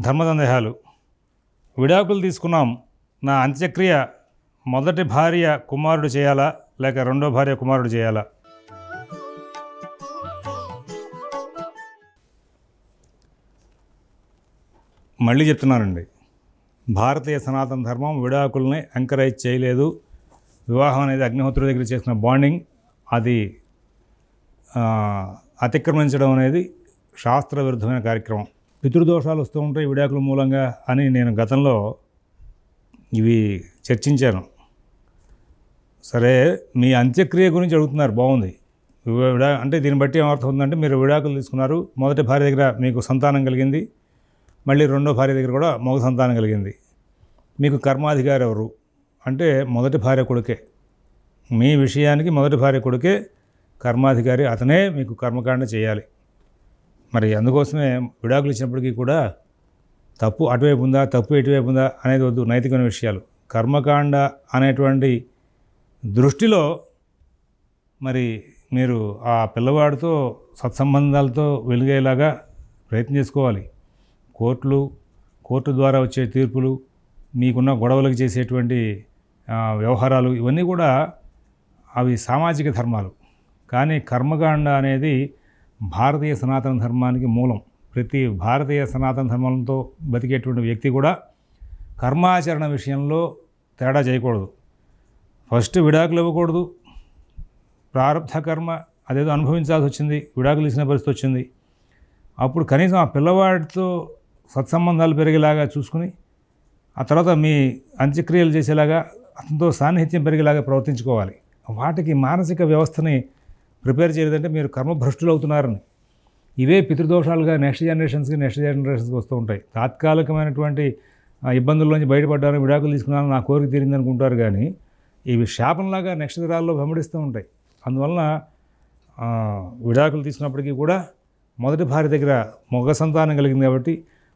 ధర్మసందేహాలు. విడాకులు తీసుకున్నాం. నా అంత్యక్రియ మొదటి భార్య కుమారుడు చేయాలా? లేక రెండో భార్య కుమారుడు చేయాలా? మళ్ళీ చెప్తున్నానండి. భారతీయ సనాతన ధర్మం విడాకుల్ని ఎంకరేజ్ చేయలేదు. వివాహం అనేది అగ్నిహోత్రుడి దగ్గర చేసిన బాండింగ్ అది అతిక్రమించడం అనేది శాస్త్ర విరుద్ధమైన కార్యక్రమం. పితృదోషాలు వస్తూ ఉంటాయి విడాకుల మూలంగా అని నేను గతంలో ఇవి చర్చించాను. సరే మీ అంత్యక్రియ గురించి అడుగుతున్నారు బాగుంది. విడా- అంటే దీన్ని బట్టి ఏమర్థం ఉందంటే మీరు విడాకులు తీసుకున్నారు మొదటి భార్య దగ్గర మీకు సంతానం కలిగింది మళ్ళీ రెండో భార్య దగ్గర కూడా మగ సంతానం కలిగింది. మీకు కర్మాధికారి ఎవరు? అంటే మొదటి భార్య కొడుకే. మీ విషయానికి మొదటి భార్య కొడుకే కర్మాధికారి అతనే మీకు కర్మకాండ చేయాలి. మరి అందుకోసమే విడాకులు ఇచ్చినప్పటికీ కూడా తప్పు అటువైపు ఉందా తప్పు ఎటువైపు ఉందా అనేది వద్దు నైతికమైన విషయాలు. కర్మకాండ అనేటువంటి దృష్టిలో మరి మీరు ఆ పిల్లవాడితో సత్సంబంధాలతో వెలిగేలాగా ప్రయత్నం చేసుకోవాలి. కోర్టులు కోర్టు ద్వారా వచ్చే తీర్పులు మీకున్న గొడవలకు చేసేటువంటి వ్యవహారాలు ఇవన్నీ కూడా అవి సామాజిక ధర్మాలు. కానీ కర్మకాండ అనేది భారతీయ సనాతన ధర్మానికి మూలం. ప్రతి భారతీయ సనాతన ధర్మంతో బతికేటువంటి వ్యక్తి కూడా కర్మాచరణ విషయంలో తేడా చేయకూడదు. ఫస్ట్ విడాకులు ఇవ్వకూడదు. ప్రారంభ కర్మ అదేదో అనుభవించాల్సి వచ్చింది విడాకులు ఇచ్చిన పరిస్థితి వచ్చింది. అప్పుడు కనీసం ఆ పిల్లవాడితో సత్సంబంధాలు పెరిగేలాగా చూసుకుని ఆ తర్వాత మీ అంత్యక్రియలు చేసేలాగా అతనితో సాన్నిహిత్యం పెరిగేలాగా ప్రవర్తించుకోవాలి. వాటికి మానసిక వ్యవస్థని ప్రిపేర్ చేయలేదంటే మీరు కర్మభ్రష్టులు అవుతున్నారని. ఇవే పితృదోషాలుగా నెక్స్ట్ జనరేషన్స్కి నెక్స్ట్ జనరేషన్స్కి వస్తూ ఉంటాయి. తాత్కాలికమైనటువంటి ఇబ్బందుల్లోంచి బయటపడ్డాను విడాకులు తీసుకున్నాను నా కోరిక తీరింది అనుకుంటారు కానీ ఇవి శాపంలాగా నెక్స్ట్ తరాల్లో వెంబడిస్తూ ఉంటాయి. అందువలన విడాకులు తీసుకున్నప్పటికీ కూడా మొదటి భార్య దగ్గర మగ సంతానం కలిగింది కాబట్టి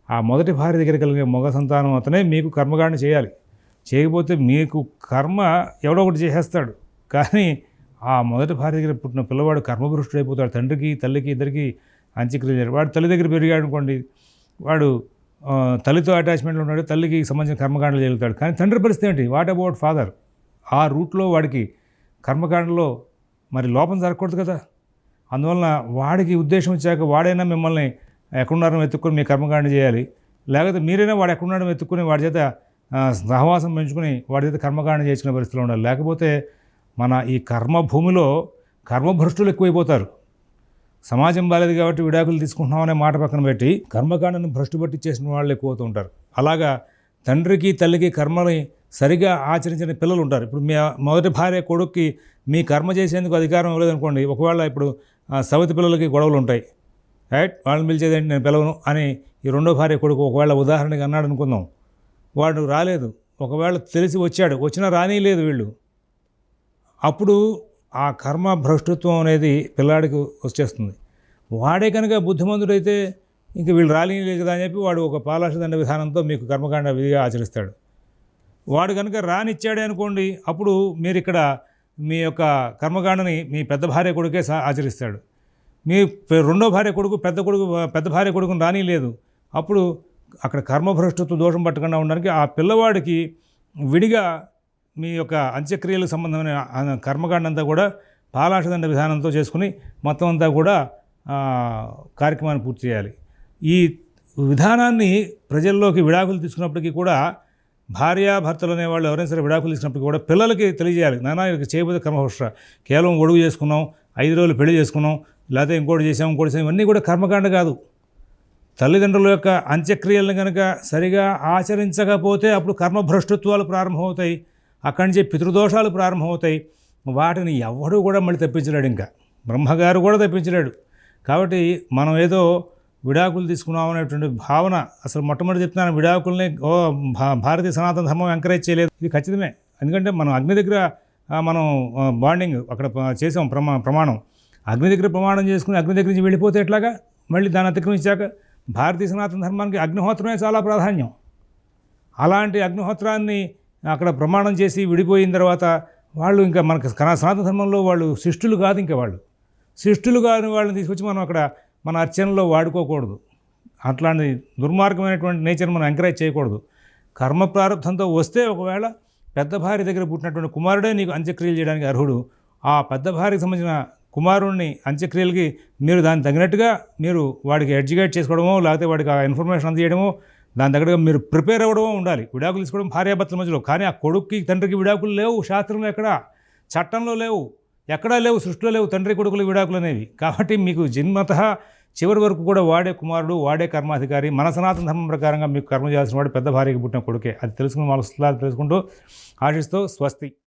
ఆ మొదటి భార్య దగ్గర కలిగే మగ సంతానం అతనే మీకు కర్మకాండ చేయాలి. చేయకపోతే మీకు కర్మ ఎవడో ఒకటి చేసేస్తాడు. కానీ ఆ మొదటి భార్య దగ్గర పుట్టిన పిల్లవాడు కర్మభృష్టుడు అయిపోతాడు తండ్రికి తల్లికి ఇద్దరికి అంత్యక్రియలు వాడు తల్లి దగ్గర పెరిగాడు అనుకోండి వాడు తల్లితో అటాచ్మెంట్లో ఉన్నాడు తల్లికి సంబంధించిన కర్మకాండలు జరుగుతాడు. కానీ తండ్రి పరిస్థితి ఏంటి? వాట్ అబౌట్ ఫాదర్ ఆ రూట్లో వాడికి కర్మకాండలో మరి లోపం జరగకూడదు కదా. అందువలన వాడికి ఉద్దేశం వచ్చాక వాడైనా మిమ్మల్ని ఎక్కడున్నారో వెతుక్కుని మీ కర్మకాండ చేయాలి. లేకపోతే మీరైనా వాడు ఎక్కడున్నాడో వెతుక్కుని వాడి చేత సహవాసం పెంచుకుని వాడి చేత కర్మకాండ చేసుకునే పరిస్థితిలో ఉండాలి. లేకపోతే మన ఈ కర్మభూమిలో కర్మభ్రష్టులు ఎక్కువైపోతారు. సమాజం బాలేదు కాబట్టి విడాకులు తీసుకుంటున్నాం అనే మాట పక్కన పెట్టి కర్మకాండను భ్రష్టు పట్టి చేసిన వాళ్ళు ఎక్కువ ఉంటారు. అలాగా తండ్రికి తల్లికి కర్మని సరిగా ఆచరించిన పిల్లలు ఉంటారు. ఇప్పుడు మీ మొదటి భార్య కొడుక్కి మీ కర్మ చేసేందుకు అధికారం ఇవ్వలేదనుకోండి ఒకవేళ ఇప్పుడు సవతి పిల్లలకి గొడవలు ఉంటాయి. రైట్? వాళ్ళని పిలిచేదేంటి? నేను పిలవను అని ఈ రెండో భార్య కొడుకు ఒకవేళ ఉదాహరణకి అన్నాడు అనుకుందాం వాడు రాలేదు. ఒకవేళ తెలిసి వచ్చాడు. వచ్చినా రానిలేదు వీళ్ళు. అప్పుడు ఆ కర్మ భ్రష్టత్వం అనేది పిల్లాడికి వచ్చేస్తుంది. వాడే కనుక బుద్ధిమంతుడైతే ఇంక వీళ్ళు రాలేదు కదా అని చెప్పి వాడు ఒక పాలాషదండ విధానంతో మీకు కర్మకాండ విధిగా ఆచరిస్తాడు. వాడు కనుక రానిచ్చాడే అనుకోండి అప్పుడు మీరు ఇక్కడ మీ యొక్క కర్మకాండని మీ పెద్ద భార్య కొడుకే ఆచరిస్తాడు. మీ రెండో భార్య కొడుకు పెద్ద కొడుకు పెద్ద భార్య కొడుకుని రానిలేదు. అప్పుడు అక్కడ కర్మభ్రష్టత్వ దోషం పట్టకుండా ఉండడానికి ఆ పిల్లవాడికి విడిగా మీ యొక్క అంత్యక్రియలకు సంబంధమైన కర్మకాండంతా కర్మకాండ అంతా కూడా పాలాషదండ విధానంతో చేసుకుని మొత్తం అంతా కూడా కార్యక్రమాన్ని పూర్తి చేయాలి. ఈ విధానాన్ని ప్రజల్లోకి విడాకులు తీసుకున్నప్పటికీ కూడా భార్యాభర్తలు అనేవాళ్ళు ఎవరైనా సరే విడాకులు తీసుకున్నప్పటికీ కూడా పిల్లలకి తెలియజేయాలి. నానా చేయబోతే కర్మభ్రష్ట కేవలం ఒడుగు చేసుకున్నాం ఐదు రోజులు పెళ్ళి చేసుకున్నాం లేకపోతే ఇంకోటి చేసాం ఇంకోటి చేసాం ఇవన్నీ కూడా కర్మకాండ కాదు. తల్లిదండ్రుల యొక్క అంత్యక్రియలను కనుక సరిగా ఆచరించకపోతే అప్పుడు కర్మభ్రష్టత్వాలు ప్రారంభమవుతాయి. అక్కడి నుంచి పితృదోషాలు ప్రారంభమవుతాయి. వాటిని ఎవడూ కూడా మళ్ళీ తప్పించలేడు ఇంకా. బ్రహ్మగారు కూడా తప్పించలేడు. కాబట్టి మనం ఏదో విడాకులు తీసుకున్నాం అనేటువంటి భావన అసలు మొట్టమొదటి చెప్తున్నాను విడాకుల్ని ఓ భా- భారతీయ సనాతన ధర్మం ఎంకరేజ్ చేయలేదు. ఇది ఖచ్చితమే. ఎందుకంటే మనం అగ్ని దగ్గర మనం బాండింగ్ అక్కడ చేసాం ప్రమా ప్రమాణం. అగ్ని దగ్గర ప్రమాణం చేసుకుని అగ్ని దగ్గర నుంచి వెళ్ళిపోతే ఎట్లాగా? మళ్ళీ దాన్ని అతిక్రమించాక భారతీయ సనాతన ధర్మానికి అగ్నిహోత్రమే చాలా ప్రాధాన్యం. అలాంటి అగ్నిహోత్రాన్ని అక్కడ ప్రమాణం చేసి విడిపోయిన తర్వాత వాళ్ళు ఇంకా మనకు కన- సనాతన ధర్మంలో వాళ్ళు శిష్టులు కాదు ఇంకా వాళ్ళు. శిష్టులు కాని వాళ్ళని తీసుకొచ్చి మనం అక్కడ మన అర్చనలో వాడుకోకూడదు. అట్లాంటి దుర్మార్గమైనటువంటి నేచర్ మనం ఎంకరేజ్ చేయకూడదు. కర్మ ప్రారంభంతో వస్తే ఒకవేళ పెద్ద భార్య దగ్గర పుట్టినటువంటి కుమారుడే నీకు అంత్యక్రియలు చేయడానికి అర్హుడు. ఆ పెద్ద భార్యకి సంబంధించిన కుమారుణ్ణి అంత్యక్రియలకి మీరు దానికి తగినట్టుగా మీరు వాడికి ఎడ్యుకేట్ చేసుకోవడమో లేకపోతే వాడికి ఆ ఇన్ఫర్మేషన్ అందజేయడమో దాని దగ్గర మీరు ప్రిపేర్ అవ్వడం ఉండాలి. విడాకులు తీసుకోవడం భార్యాభర్తల మధ్యలో. కానీ ఆ కొడుక్కి తండ్రికి విడాకులు లేవు. శాస్త్రంలో ఎక్కడ? చట్టంలో లేవు. ఎక్కడా లేవు? సృష్టిలో లేవు. తండ్రి కొడుకులు విడాకులు అనేవి. కాబట్టి మీకు జన్మత చివరి వరకు కూడా వాడే కుమారుడు వాడే కర్మాధికారి మన సనాతన ధర్మం ప్రకారంగా మీకు కర్మ చేయాల్సిన వాడు పెద్ద భార్యకి పుట్టిన కొడుకే. అది తెలుసుకుని వాళ్ళ తెలుసుకుంటూ ఆశిస్తూ స్వస్తి.